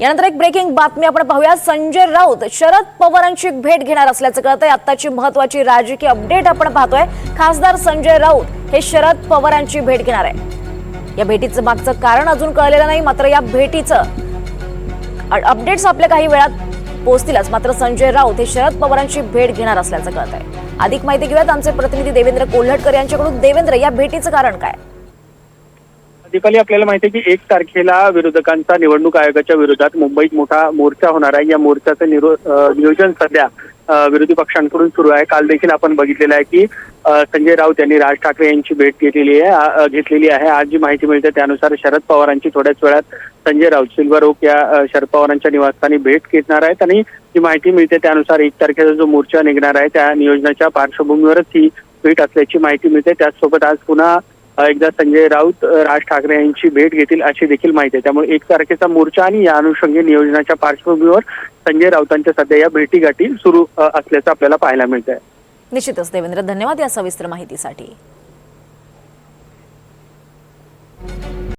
यानंतर एक ब्रेकिंग बातमी आपण पाहूया. संजय राऊत शरद पवारांची भेट घेणार असल्याचं कळतंय. आत्ताची महत्वाची राजकीय अपडेट आपण पाहतोय. खासदार संजय राऊत हे शरद पवारांची भेट घेणार आहे. या भेटीचं मागचं कारण अजून कळलेलं नाही मात्र या भेटीचं अ- अपडेट्स आपल्या काही वेळात पोहोचतीलच. मात्र संजय राऊत हे शरद पवारांची भेट घेणार असल्याचं कळत आहे अधिक माहिती घेऊयात. आमचे प्रतिनिधी देवेंद्र कोल्हटकर यांच्याकडून. देवेंद्र या भेटीचं कारण काय? दीपाली आपल्याला माहिती आहे की एक तारखेला विरोधकांचा निवडणूक आयोगाच्या विरोधात मुंबईत मोठा मोर्चा होणार आहे. या मोर्चाचं नियोजन सध्या विरोधी पक्षांकडून सुरू आहे. काल देखील आपण बघितलेलं आहे की संजय राऊत यांनी राज ठाकरे यांची भेट घेतलेली आहे. घेतलेली आहे. आज जी माहिती मिळते त्यानुसार शरद पवारांची थोड्याच वेळात संजय राऊत सिल्वर ओक या शरद पवारांच्या निवासस्थानी भेट घेणार आहेत. आणि जी माहिती मिळते त्यानुसार एक तारखेचा जो मोर्चा निघणार आहे त्या नियोजनाच्या पार्श्वभूमीवरच ही भेट असल्याची माहिती मिळते. त्याचसोबत आज पुन्हा एकदा संजय राऊत राज ठाकरे यांची भेट घेतील अशी देखील माहिती आहे. त्यामुळे एक तारखेचा मोर्चा आणि या अनुषंगी नियोजनाच्या पार्श्वभूमीवर संजय राऊतांच्या सध्या या भेटीगाठी सुरू असल्याचं आपल्याला पाहायला मिळत आहे निश्चितच देवेंद्र धन्यवाद या सविस्तर माहितीसाठी.